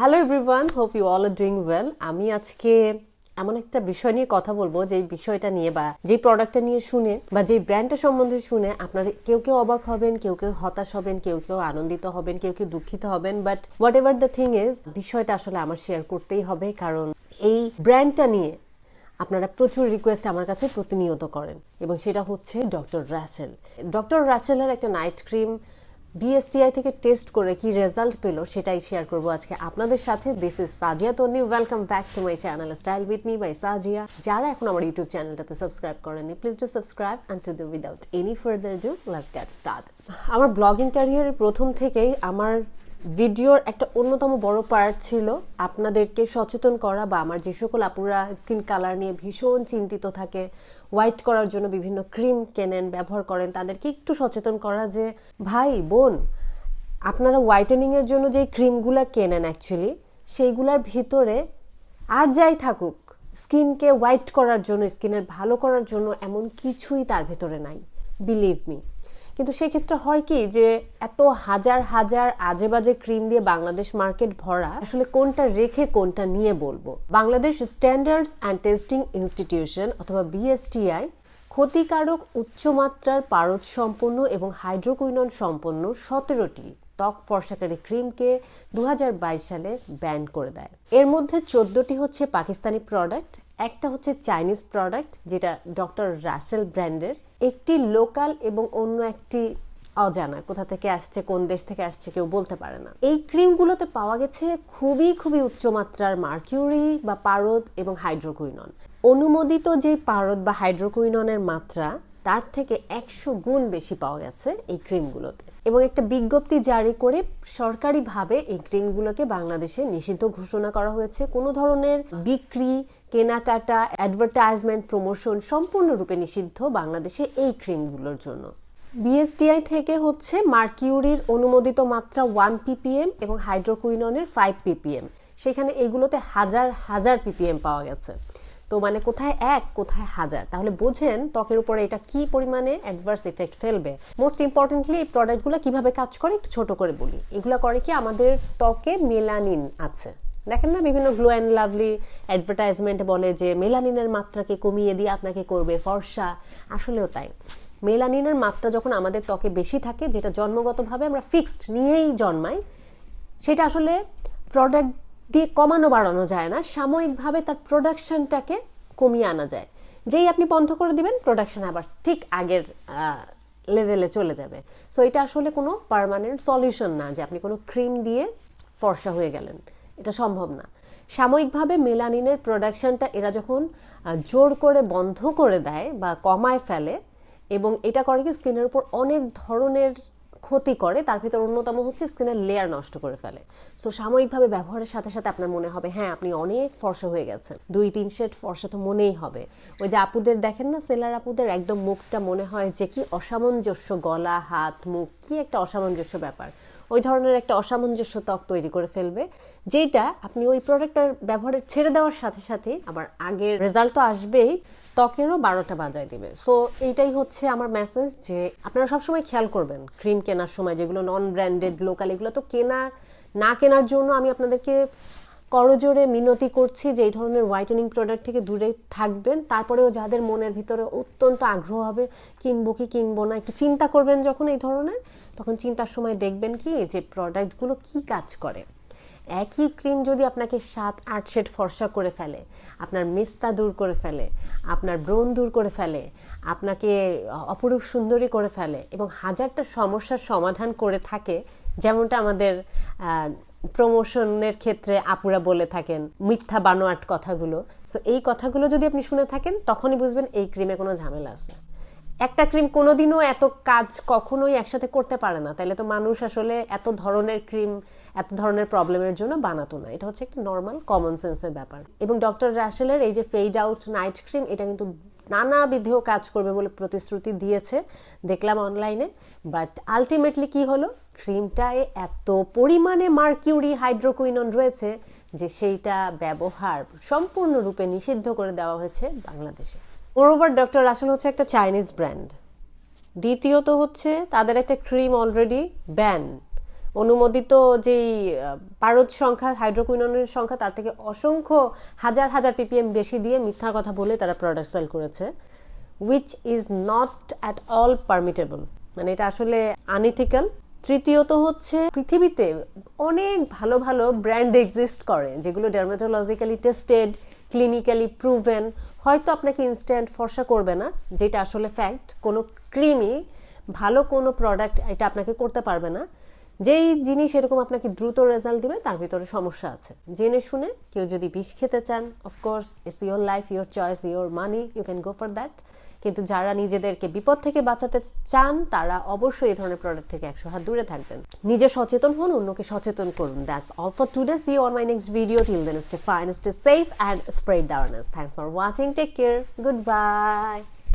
Hello everyone hope you all are doing well আমি আজকে এমন একটা বিষয় নিয়ে কথা বলব যে বিষয়টা নিয়ে বা যে প্রোডাক্টটা নিয়ে শুনে বা যে ব্র্যান্ডটা সম্বন্ধে শুনে আপনারা কেউ কেউ অবাক হবেন, কেউ কেউ হতাশ হবেন, কেউ কেউ আনন্দিত হবেন, কেউ কেউ দুঃখিত হবেন। But whatever the thing is বিষয়টা আসলে আমার শেয়ার করতেই হবে, কারণ এই ব্র্যান্ডটা নিয়ে আপনারা প্রচুর রিকোয়েস্ট আমার কাছে প্রতিনিয়ত করেন। এবং সেটা হচ্ছে ডক্টর রাসেল ডক্টর রাসেলের একটা নাইট ক্রিম বিএসটিআই থেকে টেস্ট করে কি রেজাল্ট পেল সেটাই শেয়ার করব আজকে আপনাদের সাথে। This is Sajia Tonni. Welcome back to my channel style with me by Sajia. যারা এখন আমার ইউটিউব চ্যানেলটাতে সাবস্ক্রাইব করেনি please do subscribe and to the without any further do let's get start আমার ব্লগিং ক্যারিয়ারের প্রথম থেকেই আমার ভিডিওর একটা অন্যতম বড় পার্ট ছিল আপনাদেরকে সচেতন করা বা আমার যে সকল আপুরা স্কিন কালার নিয়ে ভীষণ চিন্তিত থাকে হোয়াইট করার জন্য বিভিন্ন ক্রিম কেনেন, ব্যবহার করেন, তাদেরকে একটু সচেতন করা যে, ভাই, বোন, আপনারা হোয়াইটেনিং এর জন্য যে ক্রিমগুলো কেনেন অ্যাকচুয়ালি সেইগুলার ভিতরে আর যাই থাকুক স্কিনকে হোয়াইট করার জন্য স্কিনের ভালো করার জন্য এমন কিছুই তার ভেতরে নাই। বিলিভ মি কিন্তু সেক্ষেত্রে হয় কি যে এত হাজার হাজার আজে বাজে ক্রিম দিয়ে বাংলাদেশ মার্কেট ভরা, আসলে কোনটা রেখে কোনটা নিয়ে বলব? Bangladesh standards and testing institution অথবা বিএসটিআই ক্ষতিকারক উচ্চমাত্রার পারদ সম্পন্ন এবং হাইড্রোকুইনন সম্পন্ন সতেরোটি ত্বক ফর্সাকারী ক্রিমকে দু হাজার বাইশ সালে ব্যান করে দেয়। এর মধ্যে চোদ্দটি হচ্ছে পাকিস্তানি প্রোডাক্ট একটা হচ্ছে চাইনিজ প্রোডাক্ট যেটা ডক্টর রাসেল ব্র্যান্ডের একটি লোকাল এবং অন্য একটি অজানা, কোথা থেকে আসছে, কোন দেশ থেকে আসছে কেউ বলতে পারে না। এই ক্রিমগুলোতে পাওয়া গেছে খুবই খুবই উচ্চমাত্রার মার্কিউরি বা পারদ এবং হাইড্রোকুইনন। অনুমোদিত যে পারদ বা হাইড্রোকুইননের মাত্রা তার থেকে একশো গুণ বেশি পাওয়া গেছে এই ক্রিমগুলোতে। এবং একটা বিজ্ঞপ্তি জারি করে সরকারিভাবে এই ক্রিমগুলোকে বাংলাদেশে নিষিদ্ধ ঘোষণা করা হয়েছে। কোনো ধরনের বিক্রি, কেনাকাটা অ্যাডভার্টাইজমেন্ট প্রমোশন সম্পূর্ণরূপে নিষিদ্ধ বাংলাদেশে এই ক্রিমগুলোর জন্য। বিএসটিআই থেকে হচ্ছে মার্কিউরির অনুমোদিত মাত্রা ওয়ান পিপিএম এবং হাইড্রোকুইননের ফাইভ পিপিএম সেখানে এগুলোতে হাজার হাজার পিপিএম পাওয়া গেছে। তো মানে কোথায় এক, কোথায় হাজার? তাহলে বোঝেন ত্বকের উপরে এটা কি পরিমাণে অ্যাডভার্স ইফেক্ট ফেলবে। মোস্ট ইম্পর্টেন্টলি এই প্রোডাক্টগুলো কীভাবে কাজ করে একটু ছোট করে বলি। এগুলো করে কি আমাদের ত্বকে মেলানিন আছে। দেখেন না বিভিন্ন গ্লো অ্যান্ড লাভলি অ্যাডভার্টাইজমেন্ট বলে যে মেলানিনের মাত্রাকে কমিয়ে দিয়ে আপনাকে করবে ফর্সা। আসলেও তাই। মেলানিনের মাত্রা যখন আমাদের ত্বকে বেশি থাকে, যেটা জন্মগতভাবে আমরা ফিক্সড নিয়েই জন্মাই, সেটা আসলে প্রোডাক্ট দিয়ে কমানো বাড়ানো যায় না, সাময়িকভাবে তার প্রোডাকশনটাকে কমিয়ে আনা যায়। যেই আপনি বন্ধ করে দিবেন প্রোডাকশন আবার ঠিক আগের লেভেলে চলে যাবে। সো এটা আসলে কোনো পারমানেন্ট সলিউশন না যে আপনি কোনো ক্রিম দিয়ে ফর্সা হয়ে গেলেন। এটা সম্ভব না। সাময়িকভাবে মেলানিনের প্রোডাকশনটা এরা যখন জোর করে বন্ধ করে দেয় বা কমায় ফেলে এবং এটা করে কি স্কিনের উপর অনেক ধরনের ক্ষতি করে, তার ভিতর অন্যতম হচ্ছে স্কিনের লেয়ার নষ্ট করে ফেলে। সো সাময়িকভাবে ব্যবহারের সাথে সাথে আপনার মনে হবে হ্যাঁ আপনি অনেক ফর্সা হয়ে গেছেন। দুই, তিন শেড ফর্সা তো মনেই হবে। ওই যে আপুদের দেখেন না সেলার আপুদের একদম মুখটা মনে হয় যে কি অসামঞ্জস্য, গলা, হাত, মুখ, কি একটা অসামঞ্জস্য ব্যাপার। ওই ধরনের একটা অসামঞ্জস্য ত্বক তৈরি করে ফেলবে, যেটা আপনি ওই প্রোডাক্টটার ব্যবহারের ছেড়ে দেওয়ার সাথে সাথে আবার আগের রেজাল্ট তো আসবেই, ত্বকেরও বারোটা বাজায় দেবে। সো এইটাই হচ্ছে আমার মেসেজ যে আপনারা সবসময় খেয়াল করবেন ক্রিম কেনার সময় যেগুলো নন ব্র্যান্ডেড লোকাল এগুলো তো কেনা, না কেনার জন্য আমি আপনাদেরকে করজোরে মিনতি করছি যে এই ধরনের হোয়াইটেনিং প্রোডাক্ট থেকে দূরে থাকবেন। তারপরেও যাদের মনের ভিতরে অত্যন্ত আগ্রহ হবে, কিনবো কি কিনবো না, একটু চিন্তা করবেন যখন এই ধরনের, তখন চিন্তার সময় দেখবেন কি, যে প্রোডাক্টগুলো কি কাজ করে। একই ক্রিম যদি আপনাকে সাত, আট শেড ফর্সা করে ফেলে, আপনার মেস্তা দূর করে ফেলে, আপনার ব্রণ দূর করে ফেলে, আপনাকে অপরূপ সুন্দরী করে ফেলে এবং হাজারটা সমস্যার সমাধান করে থাকে, যেমনটা আমাদের প্রমোশনের ক্ষেত্রে আপুরা বলে থাকেন মিথ্যা বানোয়াট কথাগুলো। সো এই কথাগুলো যদি আপনি শুনে থাকেন, তখনই বুঝবেন এই ক্রিমে কোনো ঝামেলা আছে। একটা ক্রিম কোনোদিনও এত কাজ কখনোই একসাথে করতে পারে না। তাহলে তো মানুষ আসলে এত ধরনের ক্রিম এত ধরনের প্রবলেমের জন্য বানাতো না। এটা হচ্ছে একটা নর্মাল কমন সেন্সের ব্যাপার। এবং ডক্টর র্যাশেলের এই যে ফেড আউট নাইট ক্রিম এটা কিন্তু নানাবিধেও কাজ করবে বলে প্রতিশ্রুতি দিয়েছে। দেখলাম অনলাইনে বাট আলটিমেটলি কি হলো? ক্রিমটায় এত পরিমাণে মার্কিউরি হাইড্রোকুইনন রয়েছে যে সেইটা ব্যবহার সম্পূর্ণরূপে নিষিদ্ধ করে দেওয়া হয়েছে বাংলাদেশে। মোরওভার ডক্টর রাসেল হচ্ছে একটা চাইনিজ ব্র্যান্ড দ্বিতীয়ত হচ্ছে তাদের একটা ক্রিম অলরেডি ব্যান অনুমোদিত যেই পারদ সংখ্যা, হাইড্রোকুইননের সংখ্যা, তার থেকে অসংখ্য হাজার হাজার পিপিএম বেশি দিয়ে মিথ্যা কথা বলে তারা প্রোডাক্ট সেল করেছে which is not at all permittable মানে এটা আসলে আনইথিক্যাল তৃতীয়ত হচ্ছে পৃথিবীতে অনেক ভালো ভালো ব্র্যান্ড এক্সিস্ট করে, যেগুলো ডার্মাটোলজিক্যালি টেস্টেড ক্লিনিক্যালি প্রুভেন হয়তো আপনাকে ইনস্ট্যান্ট ফর্সা করবে না, যেটা আসলে ফ্যাক্ট কোনো ক্রিমই ভালো কোনো প্রোডাক্ট এটা আপনাকে করতে পারবে না। যেই জিনিস এরকম আপনাকে দ্রুত রেজাল্ট দিবে, তার ভিতরে সমস্যা আছে। জেনে শুনে কেউ যদি বিষ খেতে চান of course it's your life your choice your money you can go for that কিন্তু যারা নিজেদেরকে বিপদ থেকে বাঁচাতে চান, তারা অবশ্যই এই ধরনের প্রোডাক্ট থেকে একশো হাত দূরে থাকবেন। নিজে সচেতন হন, অন্যকে সচেতন করুন। That's all for today see on my next video till then stay fine stay safe and spread the awareness thanks for watching take care good bye